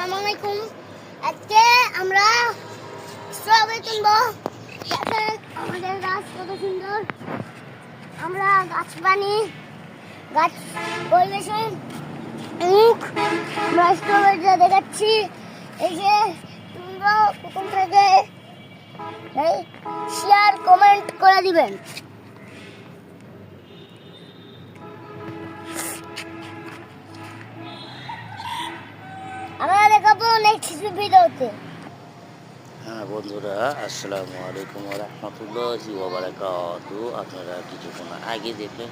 আসসালামু আলাইকুম। আজকে আমরা স্ট্রবেরি কিনবো আমাদের গাছ কত সুন্দর। আমরা গাছ বানি। গাছ পরিবেশন মুখ। আমরা স্ট্রবেরিটা দেখাচ্ছি। এই যে তোমরা প্রথম থেকে শেয়ার কমেন্ট করে দিবেন। আমরা দেখাবো নেক্সট ভিডিওতে হ্যাঁ বন্ধুরা, আসসালামু আলাইকুম রহমতুল্লাহি ওবারাকাতু। আপনারা কিছুক্ষণ আগে দেখলেন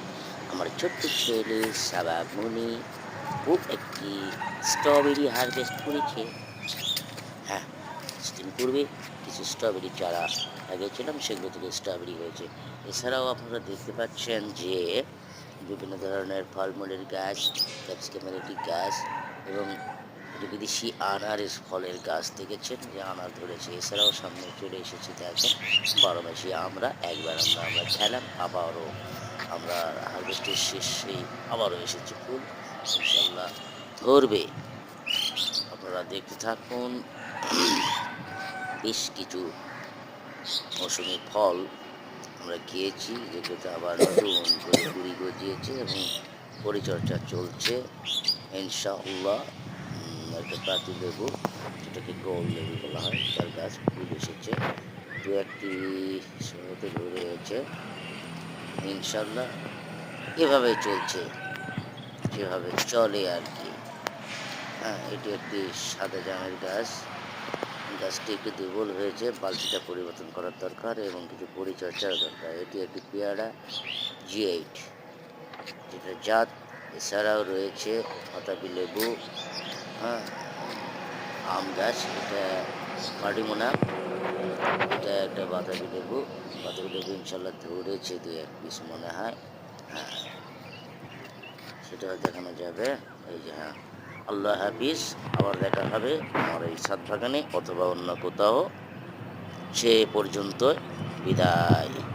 আমার ছোট্ট ছেলে সাবামনি খুব একটি স্ট্রবেরি হারভেস্ট করেছে। হ্যাঁ কিছুদিন পূর্বে কিছু স্ট্রবেরি চারা লাগিয়েছিলাম, সেগুলো থেকে স্ট্রবেরি হয়েছে। এছাড়াও আপনারা দেখতে পাচ্ছেন যে বিভিন্ন ধরনের ফলমূলের গাছ ক্যাপসিকামের গাছ এবং একটি বিদেশি আনারের ফলের গাছ দেখেছেন যে আনার ধরেছে। এছাড়াও সামনে চলে এসেছি দেখেন। বারো মাসি আমরা একবার আমরা আমরা খেলাম আবারও আমরা হারভেস্টের শেষে আবারও এসেছি। ফুল ইনশাল্লাহ ধরবে। আপনারা দেখতে থাকুন বেশ কিছু মৌসুমি ফল আমরা খেয়েছি যেগুলোতে আবার নতুন করে কুড়ি গজিয়েছে এবং পরিচর্যা চলছে ইনশাআল্লাহ। উম, একটা পাতি লেবু যেটাকে গোল লেবু বলা হয়, তার গাছ ফুল এসেছে। দু একটি সময়তে রয়েছে ইনশাল্লাহ এভাবে চলছে, যেভাবে চলে আর কি। হ্যাঁ এটি একটি সাদা জামের গাছ। গাছটি একটু দুর্বল হয়েছে, বালতিটা পরিবর্তন করার দরকার এবং কিছু পরিচর্যার দরকার। এটি একটি পেয়ারা জি এইট যেটা জাত এছাড়াও রয়েছে পাতাবি লেবু হ্যাঁ আম গাছ, এটা পাটিমোনা এটা একটা বাতাবি লেবু। বাতাবি লেবু ইনশাল্লাহ ধরেছে দু এক পিস মনে হয় হ্যাঁ। সেটা দেখানো যাবে, এই যে হ্যাঁ। আল্লাহ হাফিজ, আবার দেখা হবে আমার এই সাত বাগানে অথবা অন্য কোথাও। সে পর্যন্ত বিদায়।